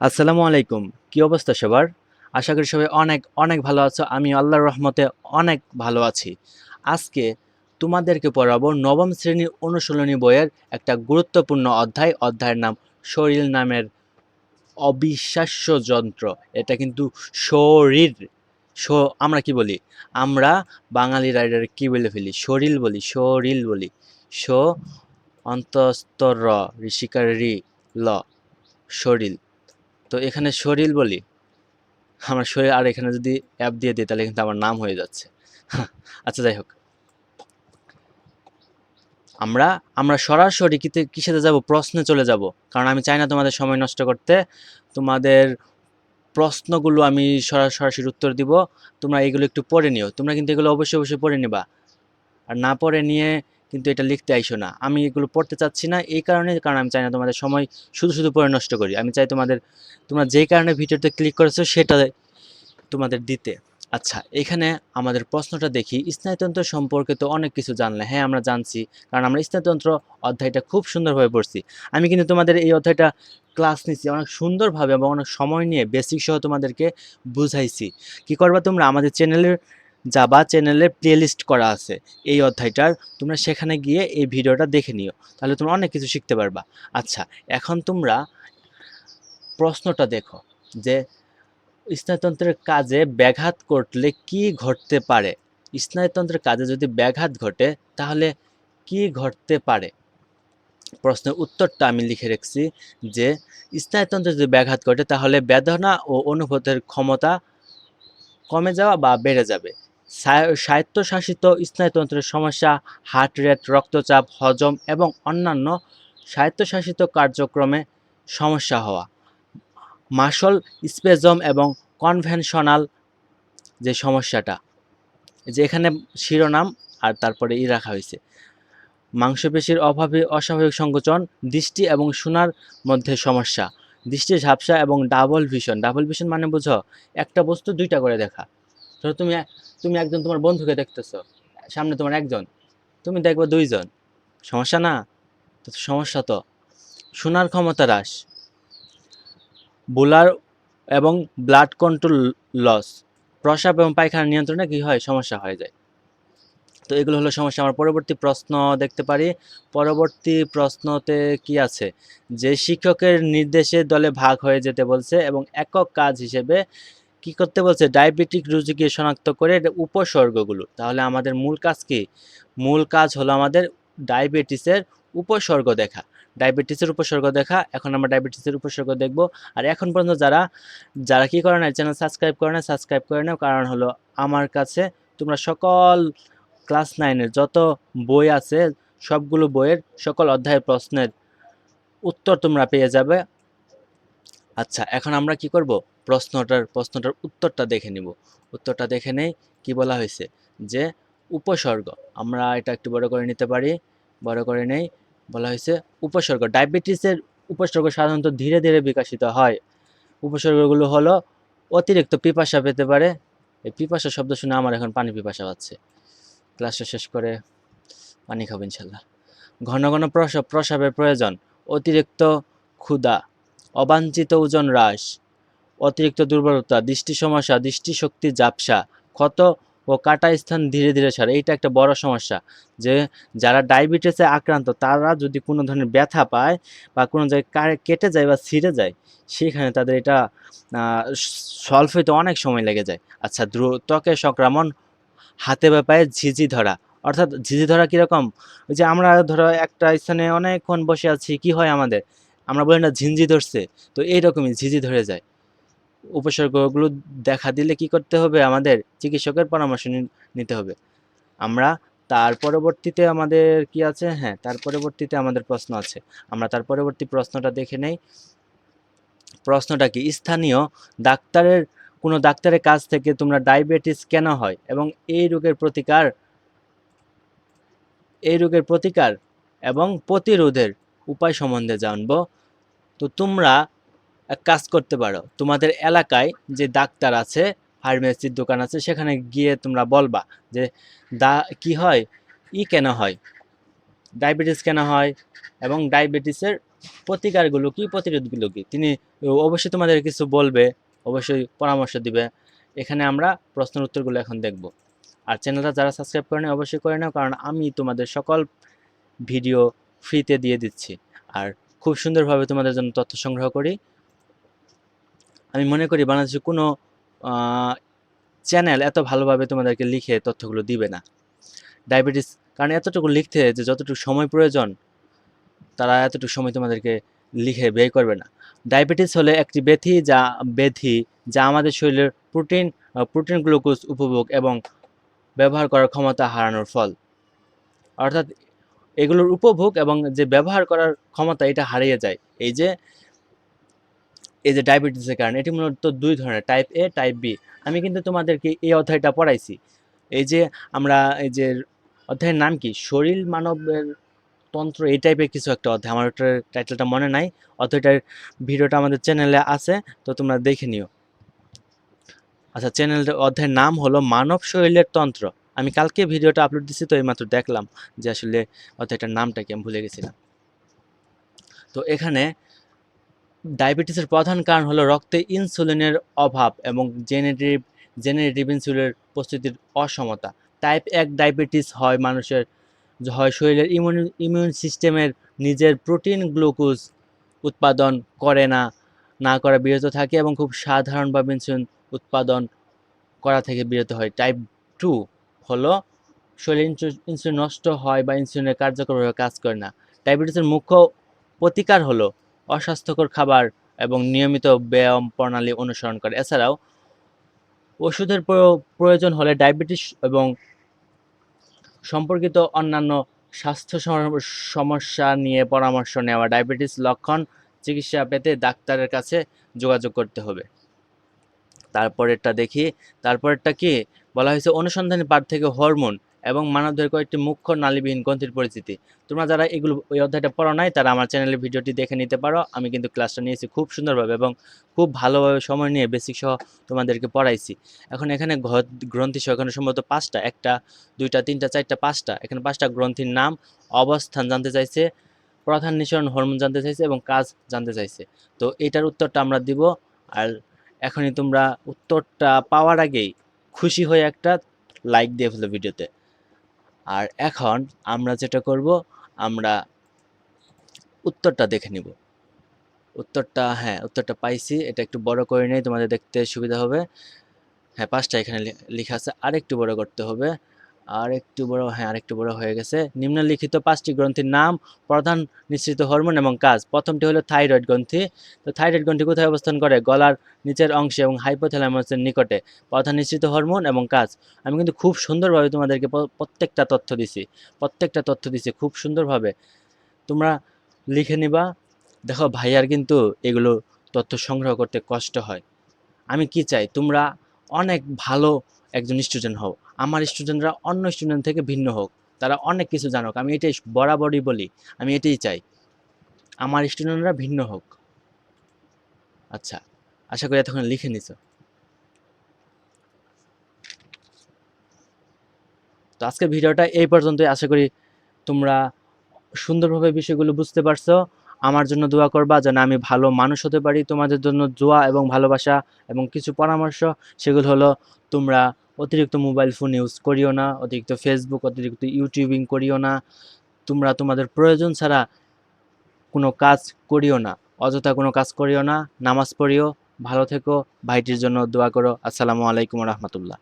আসসালামু আলাইকুম। কি অবস্থা সবার? আশা করি সবাই অনেক অনেক ভালো আছো। আমি আল্লাহর রহমতে অনেক ভালো আছি। আজকে তোমাদেরকে পড়াবো নবম শ্রেণির অনুশীলনী বইয়ের একটা গুরুত্বপূর্ণ অধ্যায়। অধ্যায়ের নাম শরীর নামের অবিশ্বাস্য যন্ত্র। এটা কিন্তু শরীর। শো, আমরা কি বলি? আমরা বাঙালি রাইডার কি বলে ফেলি? শরীর বলি শরীর বলি। স অন্তস্তর ঋষিকার ল, শরীর। তো এখানে শরীর বলি, আমার শরীর আর এখানে যদি অ্যাপ দিয়ে দিই, তাহলে কিন্তু আমার নাম হয়ে যাচ্ছে। আচ্ছা যাই হোক। আমরা আমরা সরাসরি কিতে কিসেতে যাব? প্রশ্নে চলে যাব। কারণ আমি চাই না তোমাদের সময় নষ্ট করতে। তোমাদের প্রশ্নগুলো আমি সরা- সরাসরি উত্তর দিব। তোমরা এগুলো একটু পড়ে নিও। তোমরা কিন্তু এগুলো অবশ্যই অবশ্যই পড়ে নিবা। আর না পড়ে নিয়ে কিন্তু এটা লিখতে আইসো না। আমি এগুলো পড়তে চাচ্ছি না, এই কারণে, কারণ আমি চাই না তোমাদের সময় শুধু শুধু পড়ে নষ্ট করি। আমি চাই তোমাদের, তোমরা যেই কারণে ভিডিওতে ক্লিক করেছ সেটা তোমাদের দিতে। আচ্ছা এখানে আমাদের প্রশ্নটা দেখি। স্নায়ুতন্ত্র সম্পর্কে তো অনেক কিছু জানলে। হ্যাঁ আমরা জানছি, কারণ আমরা স্নায়ুতন্ত্র অধ্যায়টা খুব সুন্দরভাবে পড়ছি। আমি কিন্তু তোমাদের এই অধ্যায়টা ক্লাস নিচ্ছি অনেক সুন্দরভাবে এবং অনেক সময় নিয়ে বেসিক সহ তোমাদেরকে বুঝাইছি। কি করবা তোমরা? আমাদের চ্যানেলের যাবা চ্যানেলে প্লেলিস্ট করা আছে। এই অধ্যায়টার তোমরা সেখানে গিয়ে এই ভিডিওটা দেখে নিও, তাহলে তোমরা অনেক কিছু শিখতে পারবা। আচ্ছা এখন তোমরা প্রশ্নটা দেখো যে স্নায়ুতন্ত্রের কাজে ব্যাঘাত ঘটলে কি ঘটতে পারে? স্নায়ুতন্ত্রের কাজে যদি ব্যাঘাত ঘটে, তাহলে কি ঘটতে পারে? প্রশ্নের উত্তরটা আমি লিখে রাখছি যে স্নায়ুতন্ত্রে যদি ব্যাঘাত ঘটে, তাহলে বেদনা ও অনুভূতের ক্ষমতা কমে যাওয়া বা বেড়ে যাবে। স্বায়ত্তশাসিত স্নায়ুতন্ত্রের সমস্যা হার্ট রেট রক্তচাপ, হজম এবং অন্যান্য স্বায়ত্তশাসিত কার্যক্রমে সমস্যা হওয়া। মাসল স্পেজম এবং কনভেনশনাল যে সমস্যাটা, যে এখানে শিরোনাম আর তারপরে ই রাখা হয়েছে। মাংসপেশির অভাবে অস্বাভাবিক সংকোচন, দৃষ্টি এবং শোনার মধ্যে সমস্যা, দৃষ্টি ঝাপসা এবং ডাবল ভিশন ডাবল ভিশন মানে বুঝো, একটা বস্তু দুইটা করে দেখা। ধরো তুমি তুমি একজন তোমার বন্ধুকে দেখতেছো, সামনে তোমার একজন, তুমি দেখবে দুইজন। সমস্যা না? তো সমস্যা তো। শোনার ক্ষমতা হ্রাস। বুলার এবং ব্লাড কন্ট্রোল লস প্রস্রাব এবং পায়খানা নিয়ন্ত্রণে কী হয়? সমস্যা হয়ে যায়। তো এগুলো হলো সমস্যা। আমরা পরবর্তী প্রশ্ন দেখতে পারি। পরবর্তী প্রশ্নতে কি আছে? যে শিক্ষকের নির্দেশে দলে ভাগ হয়ে যেতে বলছে এবং একক কাজ হিসেবে কি করতে বলছে? ডায়াবেটিক রোগীকে শনাক্ত করে উপসর্গগুলো। তাহলে আমাদের মূল কাজ কি? মূল কাজ হলো আমাদের ডায়াবেটিসের উপসর্গ দেখা। ডায়াবেটিসের উপসর্গ দেখা, এখন আমরা ডায়াবেটিসের উপসর্গ দেখব। আর এখন পর্যন্ত যারা যারা কি করে না চ্যানেল সাবস্ক্রাইব করে না সাবস্ক্রাইব করে নাও। কারণ হলো আমার কাছে তোমরা সকল ক্লাস নাইনের যত বই আছে, সবগুলো বইয়ের সকল অধ্যায়ের প্রশ্নের উত্তর তোমরা পেয়ে যাবে। আচ্ছা এখন আমরা কি করব? প্রশ্নটার প্রশ্নটার উত্তরটা দেখে নিব। উত্তরটা দেখে নেই, কি বলা হয়েছে? যে উপসর্গ, আমরা এটা একটু বড় করে নিতে পারি, বড় করে নেই, বলা হয়েছে উপসর্গ। ডায়াবেটিসের উপসর্গ সাধারণত ধীরে ধীরে বিকশিত হয়। উপসর্গগুলো হলো অতিরিক্ত পিপাসা পেতে পারে। এই পিপাসা শব্দ শুনে আমার এখন পানি পিপাসা পাচ্ছে ক্লাসটা শেষ করে পানি খাব ইনশাল্লাহ। ঘন ঘন প্রসব প্রসাবের প্রয়োজন। অতিরিক্ত ক্ষুধা, অবাঞ্ছিত ওজন হ্রাস অতিরিক্ত দুর্বলতা, দৃষ্টি সমস্যা দৃষ্টিশক্তি ঝাপসা, ক্ষত ও কাটা স্থান ধীরে ধীরে সারে। এইটা একটা বড় সমস্যা যে যারা ডায়াবেটিসে আক্রান্ত, তারা যদি কোনো ধরনের ব্যথা পায় বা কোনো জায়গায় কেটে যায় বা ছিঁড়ে যায়, সেখানে তাদের এটা সলভ হইতে অনেক সময় লেগে যায়। আচ্ছা দ্রু ত্বকের সংক্রমণ হাতে বা পায়ে ঝিঝি ধরা, অর্থাৎ ঝিঝি ধরা কীরকম? ওই যে আমরা ধরো একটা স্থানে অনেকক্ষণ বসে আছি, কি হয় আমাদের? আমরা বলি না ঝিঞ্জি ধরছে, তো এইরকমই ঝিঝি ধরে যায়। উপসর্গগুলো দেখা দিলে কি করতে হবে? আমাদের চিকিৎসকের পরামর্শ নিতে হবে। আমরা তার পরবর্তীতে আমাদের কি আছে? হ্যাঁ তার পরবর্তীতে আমাদের প্রশ্ন আছে। আমরা তার পরবর্তী প্রশ্নটা দেখে নেই। প্রশ্নটা কি? স্থানীয় ডাক্তারের, কোনো ডাক্তারের কাছ থেকে তোমরা ডায়াবেটিস কেন হয়? এবং এই রোগের প্রতিকার, এই রোগের প্রতিকার এবং প্রতিরোধের উপায় সম্বন্ধে জানব। তো তোমরা কাজ করতে পারো। তোমাদের এলাকায় যে ডাক্তার আছে, ফার্মেসির দোকান আছে, সেখানে গিয়ে তোমরা বলবা যে, দা, কি হয়? ই কেন হয়? ডায়াবেটিস কেন হয়? এবং ডায়াবেটিসের প্রতিকারগুলো কি? প্রতিরোধগুলো কি? তিনি অবশ্যই তোমাদের কিছু বলবে, অবশ্যই পরামর্শ দিবে। এখানে আমরা প্রশ্নের উত্তরগুলো এখন দেখব। আর চ্যানেলটা যারা সাবস্ক্রাইব করে নেয় অবশ্যই করে নাও, কারণ আমি তোমাদের সকল ভিডিও ফ্রিতে দিয়ে দিচ্ছি। আর খুব সুন্দরভাবে তোমাদের জন্য তথ্য সংগ্রহ করি। আমি মনে করি বাংলাদেশে কোনো চ্যানেল এত ভালোভাবে তোমাদেরকে লিখে তথ্যগুলো দিবে না। ডায়াবেটিস কারণ এতটুকু লিখতে যে যতটুকু সময় প্রয়োজন, তারা এতটুকু সময় তোমাদেরকে লিখে ব্যয় করবে না। ডায়াবেটিস হলে একটি ব্যাধি যা ব্যাধি যা আমাদের শরীরের প্রোটিন প্রোটিন গ্লুকোজ উপভোগ এবং ব্যবহার করার ক্ষমতা হারানোর ফল। অর্থাৎ এগুলোর উপভোগ এবং যে ব্যবহার করার ক্ষমতা এটা হারিয়ে যায়। এই যে এই যে ডায়াবেটিসের কারণে, এটি মূলত দুই ধরনের টাইপ এ টাইপ বি আমি কিন্তু তোমাদেরকে এই অধ্যায়টা পড়াইছি। এই যে আমরা, এই যে অধ্যায়ের নাম কি? শরীর মানবের তন্ত্র, এই টাইপের কিছু একটা অধ্যায়। আমার ওটার টাইটেলটা মনে নাই। অধ্যায়টার ভিডিওটা আমাদের চ্যানেলে আছে, তো তোমরা দেখে নিও। আচ্ছা চ্যানেলটার অধ্যায়ের নাম হলো মানব শরীরের তন্ত্র। আমি কালকে ভিডিওটা আপলোড দিছি, তো এইমাত্র দেখলাম যে আসলে অধ্যায়টার নামটা কি, আমি ভুলে গেছিলাম। তো এখানে ডায়াবেটিসের প্রধান কারণ হলো রক্তে ইনসুলিনের অভাব এবং জেনেটিভ জেনারেটিভ ইনসুলিনের প্রস্তুতির অসমতা। টাইপ এক ডায়াবেটিস হয় মানুষের, হয় শরীরের ইমিউন ইমিউন সিস্টেমের, নিজের প্রোটিন গ্লুকোজ উৎপাদন করে না না করা বিরত থাকে এবং খুব সাধারণভাবে ইনসুলিন উৎপাদন করা থেকে বিরত হয়। টাইপ টু হলো শরীরে ইনসুলিন নষ্ট হয় বা ইনসুলিনের কার্যকরভাবে কাজ করে না। ডায়াবেটিসের মুখ্য প্রতিকার হলো অস্বাস্থ্যকর খাবার এবং নিয়মিত ব্যায়াম প্রণালী অনুসরণ করে। এছাড়াও, ওষুধের প্রয়োজন হলে ডায়াবেটিস এবং সম্পর্কিত অন্যান্য স্বাস্থ্য সমস্যা নিয়ে পরামর্শ নেওয়া, ডায়াবেটিস লক্ষণ চিকিৎসা পেতে ডাক্তারের কাছে যোগাযোগ করতে হবে। তারপরেরটা দেখি, তারপরেরটা কি? বলা হয়েছে অনুসন্ধানী পাঠ থেকে হরমোন এবং মানবদের কয়েকটি মুখ্য নালীবিহীন গ্রন্থির পরিচিতি। তোমরা যারা এগুলো ওই অধ্যায়টা পড়ো নাই, তারা আমার চ্যানেলের ভিডিওটি দেখে নিতে পারো। আমি কিন্তু ক্লাসটা নিয়েছি খুব সুন্দরভাবে এবং খুব ভালোভাবে সময় নিয়ে বেসিক সহ তোমাদেরকে পড়াইছি। এখন এখানে গ্রন্থি সহ এখানে সম্ভবত পাঁচটা, একটা, দুইটা, তিনটা, চারটা, পাঁচটা। এখানে পাঁচটা গ্রন্থির নাম, অবস্থান জানতে চাইছে, প্রধান নিঃসরণ, হরমোন জানতে চাইছে এবং কাজ জানতে চাইছে। তো এটার উত্তরটা আমরা দিব, আর এখনই তোমরা উত্তরটা পাওয়ার আগেই খুশি হয়ে একটা লাইক দিয়ে ফেলো ভিডিওতে আর এখন আমরা যেটা করব, আমরা উত্তরটা দেখে নিব। উত্তরটা হ্যাঁ উত্তরটা পাইছি। এটা একটু বড় করে নেই, তোমাদের দেখতে সুবিধা হবে। হ্যাঁ পাঁচটা এখানে লেখা আছে। আর একটু বড় করতে হবে। আর একটু বড় হ্যাঁ আরেকটু বড় হয়ে গেছে। নিম্নলিখিত পাঁচটি গ্রন্থির নাম, প্রধান নিঃসৃত হরমোন এবং কাজ। প্রথমটি হলো থাইরয়েড গ্রন্থি। তো থাইরয়েড গ্রন্থি কোথায় অবস্থান করে? গলার নিচের অংশে এবং হাইপোথ্যালামাসের নিকটে। প্রধান নিঃসৃত হরমোন এবং কাজ। আমি কিন্তু খুব সুন্দরভাবে তোমাদেরকে প্রত্যেকটা তথ্য দিছি। প্রত্যেকটা তথ্য দিছি খুব সুন্দরভাবে। তোমরা লিখে নিবা। দেখো ভাইয়ার কিন্তু এগুলো তথ্য সংগ্রহ করতে কষ্ট হয়। আমি কি চাই? তোমরা অনেক ভালো একজন স্টুডেন্ট হও। আমার স্টুডেন্টরা অন্য স্টুডেন্ট থেকে ভিন্ন হোক, তারা অনেক কিছু জানুক, আমি এটাই বরাবরই বলি, আমি এটাই চাই। আমার স্টুডেন্টরা ভিন্ন হোক। আচ্ছা আশা করি এতক্ষণ লিখে নিছ। তো আজকের ভিডিওটা এই পর্যন্তই, আশা করি তোমরা সুন্দরভাবে বিষয়গুলো বুঝতে পারছ। আমার জন্য দোয়া করবা যেন আমি ভালো মানুষ হতে পারি। তোমাদের জন্য দোয়া এবং ভালোবাসা এবং কিছু পরামর্শ, সেগুলো হলো তোমরা অতিরিক্ত মোবাইল ফোন ইউজ করিও না, অতিরিক্ত ফেসবুক অতিরিক্ত ইউটিউবিং করিও না। তোমরা তোমাদের প্রয়োজন ছাড়া কোনো কাজ করিও না, অযথা কোনো কাজ করিও না। নামাজ পড়িও, ভালো থেকো, ভাইটির জন্য দোয়া করো। আসসালামু আলাইকুম রহমতুল্লাহ।